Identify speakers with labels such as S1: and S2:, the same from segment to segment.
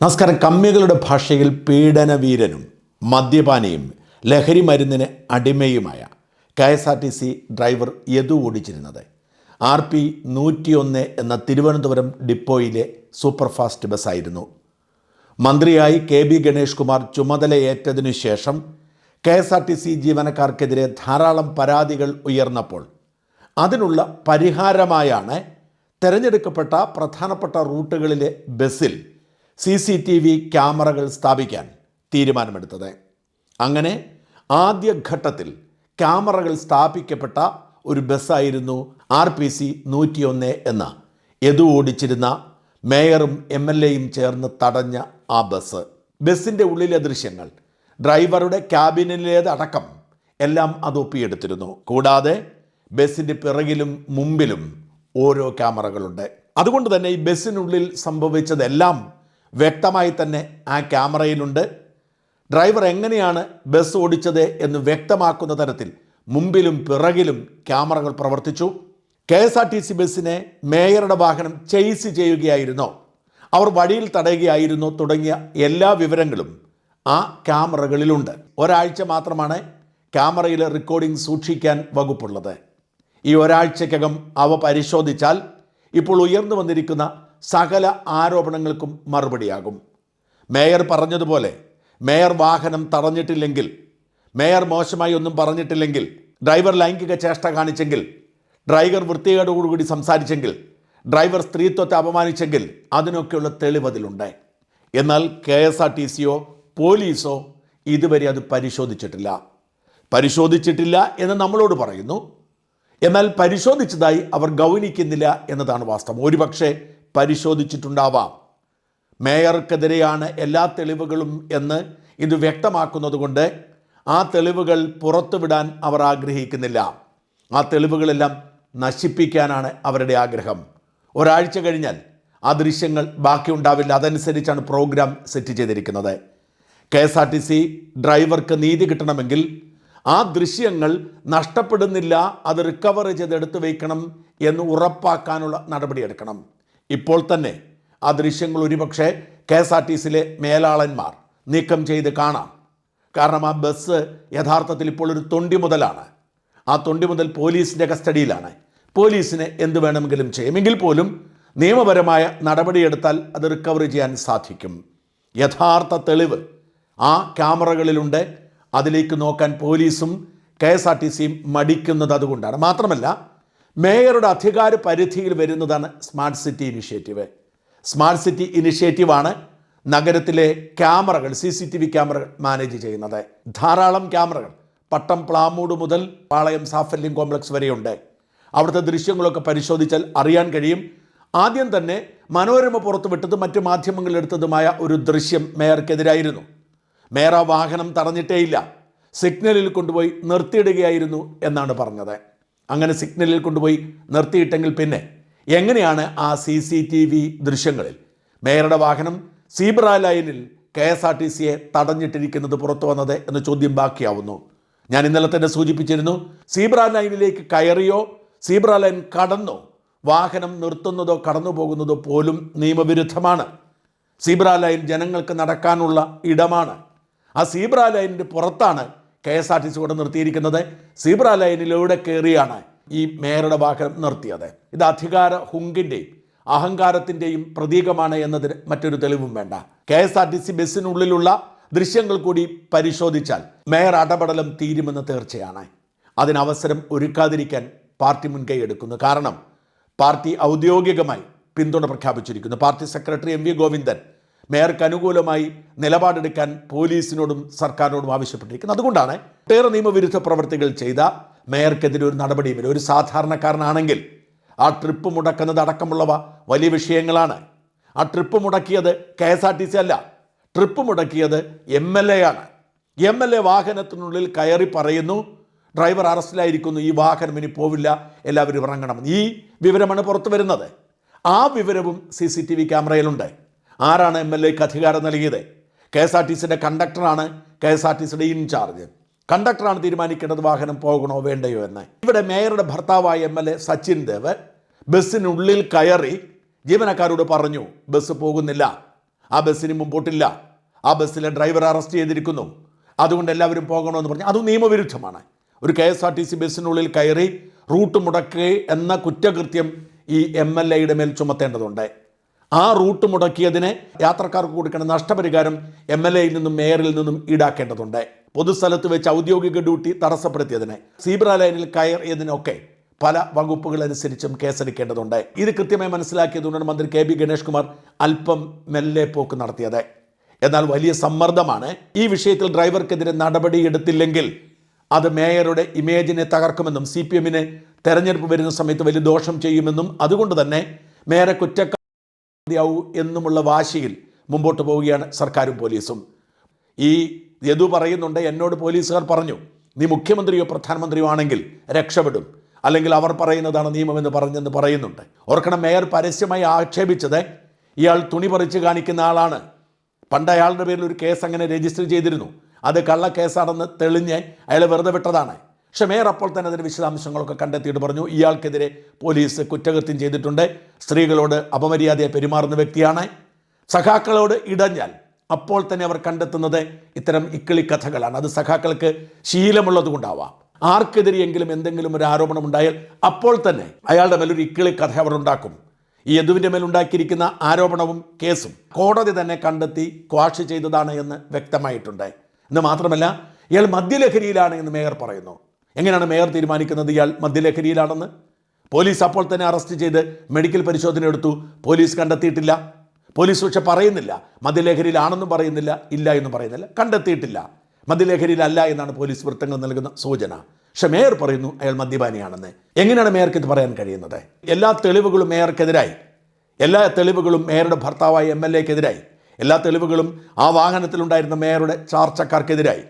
S1: നമസ്കാരം. കമ്മികളുടെ ഭാഷയിൽ പീഡനവീരനും മദ്യപാനിയും ലഹരി മരുന്നിന് അടിമയുമായ K S R T C driver Yadu ഓടിച്ചിരുന്നത്. R P നൂറ്റിയൊന്ന് എന്ന തിരുവനന്തപുരം ഡിപ്പോയിലെ സൂപ്പർഫാസ്റ്റ് ബസ്സായിരുന്നു. മന്ത്രിയായി കെ ബി ഗണേഷ് കുമാർ ചുമതലയേറ്റതിനു ശേഷം K S R T C ജീവനക്കാർക്കെതിരെ ധാരാളം പരാതികൾ ഉയർന്നപ്പോൾ അതിനുള്ള പരിഹാരമായാണ് തിരഞ്ഞെടുക്കപ്പെട്ട പ്രധാനപ്പെട്ട റൂട്ടുകളിലെ ബസ്സിൽ സി സി ടി വി ക്യാമറകൾ സ്ഥാപിക്കാൻ തീരുമാനമെടുത്തത്. അങ്ങനെ ആദ്യഘട്ടത്തിൽ ക്യാമറകൾ സ്ഥാപിക്കപ്പെട്ട ഒരു ബസ്സായിരുന്നു ആർ പി സി നൂറ്റിയൊന്ന് എന്ന എതു ഓടിച്ചിരുന്ന മേയറും എം എൽ എയും ചേർന്ന് തടഞ്ഞ ആ ബസ്. ബസ്സിന്റെ ഉള്ളിലെ ദൃശ്യങ്ങൾ ഡ്രൈവറുടെ ക്യാബിനിലേതടക്കം എല്ലാം അത് ഒപ്പിയെടുത്തിരുന്നു. കൂടാതെ ബസ്സിന്റെ പിറകിലും മുമ്പിലും ഓരോ ക്യാമറകളുണ്ട്. അതുകൊണ്ട് തന്നെ ഈ ബസ്സിനുള്ളിൽ സംഭവിച്ചതെല്ലാം വ്യക്തമായി തന്നെ ആ ക്യാമറയിലുണ്ട്. ഡ്രൈവർ എങ്ങനെയാണ് ബസ് ഓടിച്ചത് എന്ന് വ്യക്തമാക്കുന്ന തരത്തിൽ മുമ്പിലും പിറകിലും ക്യാമറകൾ പ്രവർത്തിച്ചു. K S R T C ബസ്സിനെ മേയറുടെ വാഹനം ചെയ്സ് ചെയ്യുകയായിരുന്നോ. അവർ വഴിയിൽ തടയുകയായിരുന്നോ. തുടങ്ങിയ എല്ലാ വിവരങ്ങളും ആ ക്യാമറകളിലുണ്ട്. ഒരാഴ്ച മാത്രമാണ് ക്യാമറയിലെ റെക്കോർഡിംഗ് സൂക്ഷിക്കാൻ വകുപ്പുള്ളത്. ഈ ഒരാഴ്ചക്കകം അവ പരിശോധിച്ചാൽ ഇപ്പോൾ ഉയർന്നു വന്നിരിക്കുന്ന സകല ആരോപണങ്ങൾക്കും മറുപടിയാകും. മേയർ പറഞ്ഞതുപോലെ മേയർ വാഹനം തടഞ്ഞിട്ടില്ലെങ്കിൽ മേയർ മോശമായി ഒന്നും പറഞ്ഞിട്ടില്ലെങ്കിൽ ഡ്രൈവർ ലൈംഗിക ചേഷ്ട കാണിച്ചെങ്കിൽ ഡ്രൈവർ വൃത്തികേടോടുകൂടി സംസാരിച്ചെങ്കിൽ ഡ്രൈവർ സ്ത്രീത്വത്തെ അപമാനിച്ചെങ്കിൽ അതിനൊക്കെയുള്ള തെളിവതിലുണ്ട്. എന്നാൽ കെ എസ് ആർ ടി സിയോ പോലീസോ ഇതുവരെ അത് പരിശോധിച്ചിട്ടില്ല. പരിശോധിച്ചിട്ടില്ല എന്ന് നമ്മളോട് പറയുന്നു. എന്നാൽ പരിശോധിച്ചതായി അവർ ഗൗനിക്കുന്നില്ല എന്നതാണ് വാസ്തവം. ഒരുപക്ഷെ പരിശോധിച്ചിട്ടുണ്ടാവാം. മേയർക്കെതിരെയാണ് എല്ലാ തെളിവുകളും എന്ന് ഇത് വ്യക്തമാക്കുന്നതുകൊണ്ട് ആ തെളിവുകൾ പുറത്തുവിടാൻ അവർ ആഗ്രഹിക്കുന്നില്ല. ആ തെളിവുകളെല്ലാം നശിപ്പിക്കാനാണ് അവരുടെ ആഗ്രഹം. ഒരാഴ്ച കഴിഞ്ഞാൽ ആ ദൃശ്യങ്ങൾ ബാക്കിയുണ്ടാവില്ല. അതനുസരിച്ചാണ് പ്രോഗ്രാം സെറ്റ് ചെയ്തിരിക്കുന്നത്. K S R T C ഡ്രൈവർക്ക് നീതി കിട്ടണമെങ്കിൽ ആ ദൃശ്യങ്ങൾ നഷ്ടപ്പെടുന്നില്ല അത് റിക്കവർ ചെയ്ത് എടുത്തു വയ്ക്കണം എന്ന് ഉറപ്പാക്കാനുള്ള നടപടിയെടുക്കണം. ഇപ്പോൾ തന്നെ ആ ദൃശ്യങ്ങൾ ഒരുപക്ഷെ കെ എസ് ആർ ടി സിയിലെ മേലാളന്മാർ നീക്കം ചെയ്ത് കാണാം. കാരണം ആ ബസ് യഥാർത്ഥത്തിൽ ഇപ്പോൾ ഒരു തൊണ്ടി മുതലാണ്. ആ തൊണ്ടി മുതൽ പോലീസിന്റെ കസ്റ്റഡിയിലാണ്. പോലീസിന് എന്ത് വേണമെങ്കിലും ചെയ്യുമെങ്കിൽ പോലും നിയമപരമായ നടപടിയെടുത്താൽ അത് റിക്കവർ ചെയ്യാൻ സാധിക്കും. യഥാർത്ഥ തെളിവ് ആ ക്യാമറകളിലുണ്ട്. അതിലേക്ക് നോക്കാൻ പോലീസും കെ എസ് ആർ ടി സിയും മടിക്കുന്നത് അതുകൊണ്ടാണ്. മാത്രമല്ല മേയറുടെ അധികാര പരിധിയിൽ വരുന്നതാണ് smart city initiative. Smart city ഇനിഷ്യേറ്റീവാണ് നഗരത്തിലെ ക്യാമറകൾ സി സി ടി വി ക്യാമറകൾ മാനേജ് ചെയ്യുന്നത്. ധാരാളം ക്യാമറകൾ പട്ടം പ്ലാമൂട് മുതൽ പാളയം സാഫല്യം കോംപ്ലക്സ് വരെയുണ്ട്. അവിടുത്തെ ദൃശ്യങ്ങളൊക്കെ പരിശോധിച്ചാൽ അറിയാൻ കഴിയും. ആദ്യം തന്നെ മനോരമ പുറത്തുവിട്ടത് മറ്റു മാധ്യമങ്ങളിലെടുത്തതുമായ ഒരു ദൃശ്യം മേയർക്കെതിരായിരുന്നു. മേയർ ആ വാഹനം തടഞ്ഞിട്ടേയില്ല. സിഗ്നലിൽ കൊണ്ടുപോയി നിർത്തിയിടുകയായിരുന്നു എന്നാണ് പറഞ്ഞത്. അങ്ങനെ സിഗ്നലിൽ കൊണ്ടുപോയി നിർത്തിയിട്ടെങ്കിൽ പിന്നെ? എങ്ങനെയാണ് ആ സി സി ടി വി ദൃശ്യങ്ങളിൽ? മേയറുടെ വാഹനം സീബ്ര ലൈനിൽ കെ എസ് ആർ ടി സിയെ തടഞ്ഞിട്ടിരിക്കുന്നത് പുറത്തു വന്നത് എന്ന ചോദ്യം ബാക്കിയാവുന്നു. ഞാൻ ഇന്നലെ തന്നെ സൂചിപ്പിച്ചിരുന്നു സീബ്ര ലൈനിലേക്ക് കയറിയോ സീബ്ര ലൈൻ കടന്നോ വാഹനം നിർത്തുന്നതോ കടന്നു പോകുന്നതോ പോലും നിയമവിരുദ്ധമാണ്. സീബ്ര ലൈൻ ജനങ്ങൾക്ക് നടക്കാനുള്ള ഇടമാണ്. ആ സീബ്ര ലൈനിന്റെ പുറത്താണ് K S R T C കൂടെ നിർത്തിയിരിക്കുന്നത് സീബ്ര ലൈനിലൂടെ കയറിയാണ് ഈ മേയറുടെ വാഹനം നിർത്തിയത്. ഇത് അധികാര ഹുങ്കിന്റെയും അഹങ്കാരത്തിന്റെയും പ്രതീകമാണ് എന്നതിന് മറ്റൊരു തെളിവും വേണ്ട. K S R T C ബസ്സിനുള്ളിലുള്ള ദൃശ്യങ്ങൾ കൂടി പരിശോധിച്ചാൽ മേയർ അടപടലം തീരുമെന്ന് തീർച്ചയാണ്. അതിനവസരം ഒരുക്കാതിരിക്കാൻ പാർട്ടി മുൻകൈ എടുക്കുന്നു. കാരണം പാർട്ടി ഔദ്യോഗികമായി പിന്തുണ പ്രഖ്യാപിച്ചിരിക്കുന്നു. Party secretary M V Govindan മേയർക്ക് അനുകൂലമായി നിലപാടെടുക്കാൻ പോലീസിനോടും സർക്കാരിനോടും ആവശ്യപ്പെട്ടിരിക്കുന്നത് അതുകൊണ്ടാണ് ഒട്ടേറെ നിയമവിരുദ്ധ പ്രവർത്തികൾ ചെയ്ത മേയർക്കെതിരെ ഒരു നടപടിയുമില്ല ഒരു സാധാരണക്കാരനാണെങ്കിൽ ആ ട്രിപ്പ് മുടക്കുന്നത് അടക്കമുള്ളവ വലിയ വിഷയങ്ങളാണ്. ആ trip മുടക്കിയത് K S R T C അല്ല. ട്രിപ്പ് മുടക്കിയത് എം എൽ എ ആണ്. എം എൽ എ വാഹനത്തിനുള്ളിൽ കയറി പറയുന്നു ഡ്രൈവർ അറസ്റ്റിലായിരിക്കുന്നു ഈ വാഹനം ഇനി പോവില്ല എല്ലാവരും ഇറങ്ങണം. ഈ വിവരമാണ് പുറത്തു വരുന്നത്. ആ വിവരവും സി സി ടി വി ക്യാമറയിലുണ്ട്. ആരാണ് എം എൽ എക്ക് അധികാരം നൽകിയത്? കെ എസ് ആർ ടി സിയുടെ കണ്ടക്ടറാണ് കെ എസ് ആർ ടി സിയുടെ ഇൻചാർജ്. കണ്ടക്ടറാണ് തീരുമാനിക്കേണ്ടത് വാഹനം പോകണോ വേണ്ടയോ എന്ന്. ഇവിടെ മേയറുടെ ഭർത്താവായ M L A Sachin Dev ബസ്സിനുള്ളിൽ കയറി ജീവനക്കാരോട് പറഞ്ഞു ബസ് പോകുന്നില്ല. ആ ബസ്സിന് മുമ്പോട്ടില്ല. ആ ബസ്സിലെ ഡ്രൈവർ അറസ്റ്റ് ചെയ്തിരിക്കുന്നു. അതുകൊണ്ട് എല്ലാവരും പോകണമെന്ന് പറഞ്ഞു. അതും നിയമവിരുദ്ധമാണ്. ഒരു K S R T C ബസ്സിനുള്ളിൽ കയറി റൂട്ട് മുടക്കുക എന്ന കുറ്റകൃത്യം ഈ എം എൽ എയുടെ മേൽ ചുമത്തേണ്ടതുണ്ട്. ആ റൂട്ട് മുടക്കിയതിനെ യാത്രക്കാർക്ക് കൊടുക്കേണ്ട നഷ്ടപരിഹാരം എം എൽ എയിൽ നിന്നും മേയറിൽ നിന്നും ഈടാക്കേണ്ടതുണ്ട്. പൊതുസ്ഥലത്ത് വെച്ച് ഔദ്യോഗിക ഡ്യൂട്ടി തടസ്സപ്പെടുത്തിയതിനെ സീബ്ര ലൈനിൽ കയറിയതിനൊക്കെ പല വകുപ്പുകൾ അനുസരിച്ചും കേസെടുക്കേണ്ടതുണ്ട്. ഇത് കൃത്യമായി മനസ്സിലാക്കിയതുകൊണ്ടാണ് മന്ത്രി കെ ബി ഗണേഷ് കുമാർ അല്പം മെല്ലെ പോക്ക് നടത്തിയത്. എന്നാൽ വലിയ സമ്മർദ്ദമാണ് ഈ വിഷയത്തിൽ ഡ്രൈവർക്കെതിരെ നടപടിയെടുത്തില്ലെങ്കിൽ അത് മേയറുടെ ഇമേജിനെ തകർക്കുമെന്നും സി പി എമ്മിന് തെരഞ്ഞെടുപ്പ് വരുന്ന സമയത്ത് വലിയ ദോഷം ചെയ്യുമെന്നും അതുകൊണ്ട് തന്നെ മേയറെ കുറ്റക്കാരിയാവൂ എന്നുമുള്ള വാശിയിൽ മുമ്പോട്ട് പോവുകയാണ് സർക്കാരും പോലീസും. ഈ യദു പറയുന്നുണ്ട് എന്നോട് പോലീസുകാർ പറഞ്ഞു നീ മുഖ്യമന്ത്രിയോ പ്രധാനമന്ത്രിയോ ആണെങ്കിൽ രക്ഷപ്പെടും. അല്ലെങ്കിൽ അവർ പറയുന്നതാണ് നിയമമെന്ന് പറഞ്ഞെന്ന് പറയുന്നുണ്ട്. ഓർക്കണം മേയർ പരസ്യമായി ആക്ഷേപിച്ചത് ഇയാൾ തുണി പറിച്ച് കാണിക്കുന്ന ആളാണ്. പണ്ട് അയാളുടെ പേരിൽ ഒരു കേസ് അങ്ങനെ രജിസ്റ്റർ ചെയ്തിരുന്നു. അത് കള്ള കേസാണെന്ന് തെളിഞ്ഞ് അയാൾ വെറുതെ വിട്ടതാണ്. പക്ഷെ അപ്പോൾ തന്നെ അതിന്റെ വിശദാംശങ്ങളൊക്കെ കണ്ടെത്തിയിട്ട് പറഞ്ഞു. ഇയാൾക്കെതിരെ പോലീസ് കുറ്റകൃത്യം ചെയ്തിട്ടുണ്ട്. സ്ത്രീകളോട് അപമര്യാദയെ പെരുമാറുന്ന വ്യക്തിയാണ്. സഖാക്കളോട് ഇടഞ്ഞാൽ അപ്പോൾ തന്നെ അവർ കണ്ടെത്തുന്നത് ഇത്തരം ഇക്കിളി കഥകളാണ് അത് സഖാക്കൾക്ക് ശീലമുള്ളത് കൊണ്ടാവാം ആർക്കെതിരെയെങ്കിലും എന്തെങ്കിലും ഒരു ആരോപണം ഉണ്ടായാൽ അപ്പോൾ തന്നെ അയാളുടെ മേലൊരു ഇക്കിളി കഥ അവർ ഉണ്ടാക്കും. ഈ യദുവിന്റെ മേൽ ഉണ്ടാക്കിയിരിക്കുന്ന ആരോപണവും കേസും കോടതി തന്നെ കണ്ടെത്തി ക്വാഷ് ചെയ്തതാണ് എന്ന് വ്യക്തമായിട്ടുണ്ട്. എന്ന് മാത്രമല്ല ഇയാൾ മദ്യലഹരിയിലാണ് എന്ന് മേയർ പറയുന്നു. എങ്ങനെയാണ് മേയർ തീരുമാനിക്കുന്നത്? ഇയാൾ മദ്യലഹരിയിലാണെന്ന്? പോലീസ് അപ്പോൾ തന്നെ അറസ്റ്റ് ചെയ്ത് മെഡിക്കൽ പരിശോധന എടുത്തു. പോലീസ് കണ്ടെത്തിയിട്ടില്ല. പോലീസ് പക്ഷെ പറയുന്നില്ല. മദ്യലഹരിയിലാണെന്നും പറയുന്നില്ല ഇല്ല എന്നും പറയുന്നില്ല. കണ്ടെത്തിയിട്ടില്ല. മദ്യലഹരിയിലല്ല എന്നാണ് പോലീസ് വൃത്തങ്ങൾ നൽകുന്ന സൂചന. പക്ഷെ മേയർ പറയുന്നു അയാൾ മദ്യപാനിയാണെന്ന്. എങ്ങനെയാണ് മേയർക്ക് ഇത് പറയാൻ കഴിയുന്നത്? എല്ലാ തെളിവുകളും മേയർക്കെതിരായി. എല്ലാ തെളിവുകളും മേയറുടെ ഭർത്താവായ എം എൽ എക്കെതിരായി. എല്ലാ തെളിവുകളും ആ വാഹനത്തിലുണ്ടായിരുന്ന മേയറുടെ ചാർച്ചക്കാർക്കെതിരായി.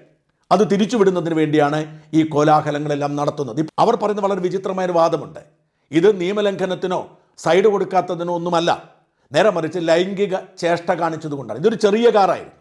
S1: അത് തിരിച്ചുവിടുന്നതിന് വേണ്ടിയാണ് ഈ കോലാഹലങ്ങളെല്ലാം നടത്തുന്നത്. അവർ പറയുന്ന വളരെ വിചിത്രമായ ഒരു വാദമുണ്ട്. ഇത് നിയമലംഘനത്തിനോ സൈഡ് കൊടുക്കാത്തതിനോ ഒന്നുമല്ല. നേരെ മറിച്ച് ലൈംഗിക ചേഷ്ട കാണിച്ചതുകൊണ്ടാണ്. ഇതൊരു ചെറിയ കാറായിരുന്നു.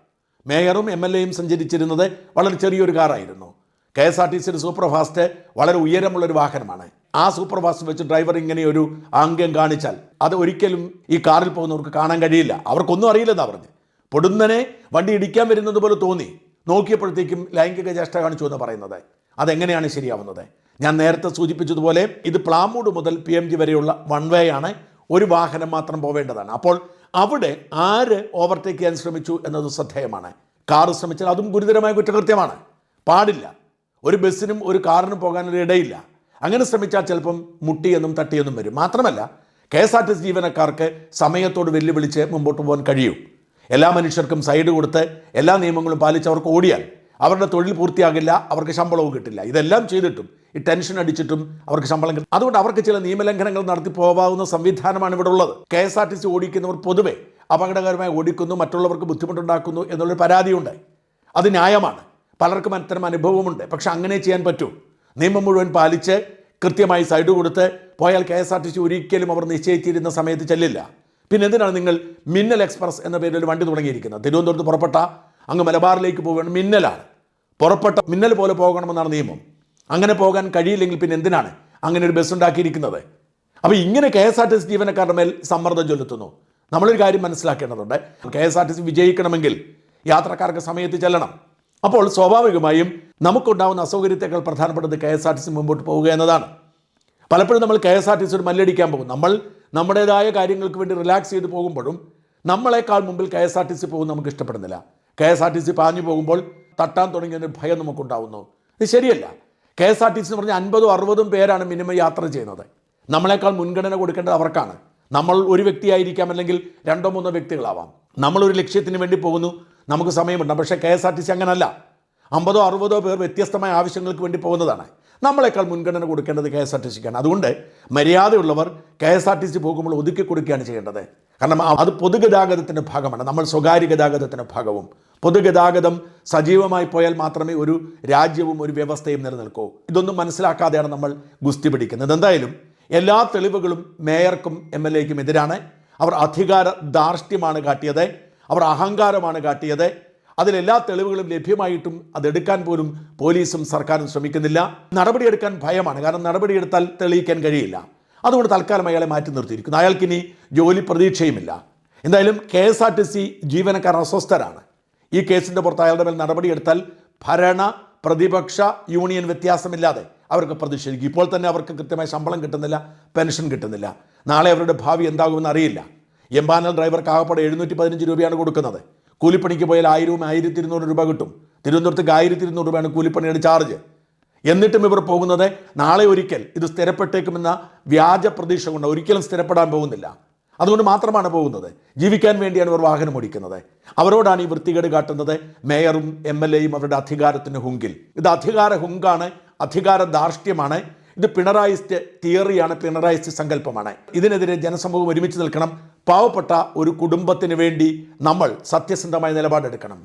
S1: മേയറും എം എൽ എയും സഞ്ചരിച്ചിരുന്നത് വളരെ ചെറിയൊരു കാറായിരുന്നു. കെ എസ് ആർ ടി സിയുടെ സൂപ്പർ ഫാസ്റ്റ് വളരെ ഉയരമുള്ളൊരു വാഹനമാണ്. ആ സൂപ്പർ ഫാസ്റ്റ് വെച്ച് ഡ്രൈവർ ഇങ്ങനെ ഒരു ആംഗ്യം കാണിച്ചാൽ അത് ഒരിക്കലും ഈ കാറിൽ പോകുന്നവർക്ക് കാണാൻ കഴിയില്ല. അവർക്കൊന്നും അറിയില്ലെന്നാണ് പറഞ്ഞു. പൊടുന്നനെ വണ്ടി ഇടിക്കാൻ വരുന്നത് പോലെ തോന്നി. നോക്കിയപ്പോഴത്തേക്കും ലൈംഗിക ചേഷ്ട കാണിച്ചു എന്ന് പറയുന്നത്. അതെങ്ങനെയാണ് ശരിയാവുന്നത്? ഞാൻ നേരത്തെ സൂചിപ്പിച്ചതുപോലെ ഇത് പ്ലാമൂട് മുതൽ പി എം ജി വരെയുള്ള വൺ വേ ആണ്. ഒരു വാഹനം മാത്രം പോവേണ്ടതാണ്. അപ്പോൾ അവിടെ ആര് ഓവർടേക്ക് ചെയ്യാൻ ശ്രമിച്ചു എന്നത് ശ്രദ്ധേയമാണ്. കാർ ശ്രമിച്ചാൽ അതും ഗുരുതരമായ കുറ്റകൃത്യമാണ്. പാടില്ല. ഒരു ബസ്സിനും ഒരു കാറിനും പോകാനൊരു ഇടയില്ല. അങ്ങനെ ശ്രമിച്ചാൽ ചിലപ്പം മുട്ടിയെന്നും തട്ടിയെന്നും വരും. മാത്രമല്ല K S R T C ജീവനക്കാർക്ക് സമയത്തോട് വെല്ലുവിളിച്ച് മുമ്പോട്ട് പോകാൻ കഴിയും. എല്ലാ മനുഷ്യർക്കും സൈഡ് കൊടുത്ത് എല്ലാ നിയമങ്ങളും പാലിച്ച് അവർക്ക് ഓടിയാൽ അവരുടെ തൊഴിൽ പൂർത്തിയാകില്ല അവർക്ക് ശമ്പളവും കിട്ടില്ല. ഇതെല്ലാം ചെയ്തിട്ടും ഈ ടെൻഷൻ അടിച്ചിട്ടും അവർക്ക് ശമ്പളം കിട്ടും. അതുകൊണ്ട് അവർക്ക് ചില നിയമലംഘനങ്ങൾ നടത്തി പോകാവുന്ന സംവിധാനമാണ് ഇവിടെ ഉള്ളത്. K S R T C ഓടിക്കുന്നവർ പൊതുവെ അപകടകരമായി ഓടിക്കുന്നു മറ്റുള്ളവർക്ക് ബുദ്ധിമുട്ടുണ്ടാക്കുന്നു എന്നുള്ളൊരു പരാതിയുണ്ട്. അത് ന്യായമാണ്. പലർക്കും അത്തരം അനുഭവമുണ്ട്. പക്ഷെ അങ്ങനെ ചെയ്യാൻ പറ്റൂ. നിയമം മുഴുവൻ പാലിച്ച് കൃത്യമായി സൈഡ് കൊടുത്ത് പോയാൽ K S R T C ഒരിക്കലും അവർ നിശ്ചയിച്ചിരുന്ന സമയത്ത് ചെല്ലില്ല. പിന്നെ എന്തിനാണ് നിങ്ങൾ മിന്നൽ എക്സ്പ്രസ് എന്ന പേരിൽ ഒരു വണ്ടി തുടങ്ങിയിരിക്കുന്നത്? തിരുവനന്തപുരത്ത് പുറപ്പെട്ട അങ്ങ് മലബാറിലേക്ക് പോവുകയാണ്. മിന്നലാണ്. പുറപ്പെട്ട മിന്നൽ പോലെ പോകണമെന്നാണ് നിയമം. അങ്ങനെ പോകാൻ കഴിയില്ലെങ്കിൽ പിന്നെ എന്തിനാണ് അങ്ങനെ ഒരു ബസ് ഉണ്ടാക്കിയിരിക്കുന്നത്? അപ്പോൾ ഇങ്ങനെ K S R T C ജീവനക്കാരുടെ മേൽ സമ്മർദ്ദം ചൊല്ലുത്തുന്നു നമ്മളൊരു കാര്യം മനസ്സിലാക്കേണ്ടതുണ്ട്. K S R T C വിജയിക്കണമെങ്കിൽ യാത്രക്കാർക്ക് സമയത്ത് ചെല്ലണം. അപ്പോൾ സ്വാഭാവികമായും നമുക്കുണ്ടാവുന്ന അസൗകര്യത്തേക്കാൾ പ്രധാനപ്പെട്ടത് K S R T C മുമ്പോട്ട് പോവുക എന്നതാണ്. പലപ്പോഴും നമ്മൾ കെ എസ് ആർ ടി സിയോട് മല്ലടിക്കാൻ പോകും. നമ്മൾ നമ്മുടേതായ കാര്യങ്ങൾക്ക് വേണ്ടി റിലാക്സ് ചെയ്ത് പോകുമ്പോഴും നമ്മളെക്കാൾ മുമ്പിൽ K S R T C പോകും നമുക്ക് ഇഷ്ടപ്പെടുന്നില്ല. K S R T C പാഞ്ഞു പോകുമ്പോൾ തട്ടാൻ തുടങ്ങിയതിന് ഭയം നമുക്കുണ്ടാവുന്നു. ഇത് ശരിയല്ല. K S R T C എന്ന് പറഞ്ഞാൽ അൻപതും അറുപതും പേരാണ് മിനിമം യാത്ര ചെയ്യുന്നത്. നമ്മളെക്കാൾ മുൻഗണന കൊടുക്കേണ്ടത് അവർക്കാണ്. നമ്മൾ ഒരു വ്യക്തിയായിരിക്കാം അല്ലെങ്കിൽ രണ്ടോ മൂന്നോ വ്യക്തികളാവാം. നമ്മളൊരു ലക്ഷ്യത്തിന് വേണ്ടി പോകുന്നു. നമുക്ക് സമയമുണ്ട്. പക്ഷേ K S R T C അങ്ങനല്ല. അമ്പതോ അറുപതോ പേർ വ്യത്യസ്തമായ ആവശ്യങ്ങൾക്ക് വേണ്ടി പോകുന്നതാണ്. നമ്മളെക്കാൾ മുൻഗണന കൊടുക്കേണ്ടത് കെ എസ് ആർ ടി സിക്കാണ് അതുകൊണ്ട് മര്യാദയുള്ളവർ K S R T C പോകുമ്പോൾ ഒതുക്കി കൊടുക്കുകയാണ് ചെയ്യേണ്ടത്. കാരണം അത് പൊതുഗതാഗതത്തിന്റെ ഭാഗമാണ്. നമ്മൾ സ്വകാര്യ ഗതാഗതത്തിന്റെ ഭാഗവും. പൊതുഗതാഗതം സജീവമായി പോയാൽ മാത്രമേ ഒരു രാജ്യവും ഒരു വ്യവസ്ഥയും നിലനിൽക്കൂ. ഇതൊന്നും മനസ്സിലാക്കാതെയാണ് നമ്മൾ ഗുസ്തി പിടിക്കുന്നത്. എന്തായാലും എല്ലാ തെളിവുകളും മേയർക്കും എം എൽ എക്കും എതിരാണ്. അവർ അധികാര ധാർഷ്ട്യമാണ് കാട്ടിയത്. അവർ അഹങ്കാരമാണ് കാട്ടിയത്. അതിലെല്ലാ തെളിവുകളും ലഭ്യമായിട്ടും അതെടുക്കാൻ പോലും പോലീസും സർക്കാരും ശ്രമിക്കുന്നില്ല. നടപടിയെടുക്കാൻ ഭയമാണ്. കാരണം നടപടിയെടുത്താൽ തെളിയിക്കാൻ കഴിയില്ല. അതുകൊണ്ട് തൽക്കാലം അയാളെ മാറ്റി നിർത്തിയിരിക്കുന്നു. അയാൾക്കിനി ജോലി പ്രതീക്ഷയുമില്ല. എന്തായാലും K S R T C ജീവനക്കാർ അസ്വസ്ഥരാണ്. ഈ കേസിന്റെ പുറത്ത് അയാളുടെ മേൽ നടപടിയെടുത്താൽ ഭരണ പ്രതിപക്ഷ യൂണിയൻ വ്യത്യാസമില്ലാതെ അവർക്ക് പ്രതിഷേധിക്കും. ഇപ്പോൾ തന്നെ അവർക്ക് കൃത്യമായി ശമ്പളം കിട്ടുന്നില്ല പെൻഷൻ കിട്ടുന്നില്ല. നാളെ അവരുടെ ഭാവി എന്താകുമെന്ന് അറിയില്ല. എംബാനൽ ഡ്രൈവർക്ക് ആകപ്പാടെ എഴുന്നൂറ്റി പതിനഞ്ച് രൂപയാണ് കൊടുക്കുന്നത്. കൂലിപ്പണിക്ക് പോയാൽ ആയിരവും ആയിരത്തി ഇരുന്നൂറ് രൂപ കിട്ടും. തിരുവനന്തപുരത്തേക്ക് ആയിരത്തി ഇരുന്നൂറ് രൂപയാണ് കൂലിപ്പണിയുടെ ചാർജ്. എന്നിട്ടും ഇവർ പോകുന്നത് നാളെ ഒരിക്കൽ ഇത് സ്ഥിരപ്പെട്ടേക്കുമെന്ന വ്യാജ പ്രതീക്ഷ കൊണ്ട് ഒരിക്കലും സ്ഥിരപ്പെടാൻ പോകുന്നില്ല. അതുകൊണ്ട് മാത്രമാണ് പോകുന്നത്. ജീവിക്കാൻ വേണ്ടിയാണ് ഇവർ വാഹനം ഓടിക്കുന്നത്. അവരോടാണ് ഈ വൃത്തികേട് കാട്ടുന്നത്. മേയറും എം എൽ എയും അവരുടെ അധികാരത്തിന് ഹുങ്കിൽ. ഇത് അധികാര ഹുങ്കാണ് അധികാര ധാർഷ്ട്യമാണ്. ഇത് പിണറായിസ്റ്റ് തിയറിയാണ് പിണറായിസ്റ്റ് സങ്കല്പമാണ്. ഇതിനെതിരെ ജനസമൂഹം ഒരുമിച്ച് നിൽക്കണം. പാവപ്പെട്ട ഒരു കുടുംബത്തിന് വേണ്ടി നമ്മൾ സത്യസന്ധമായ നിലപാടെടുക്കണം.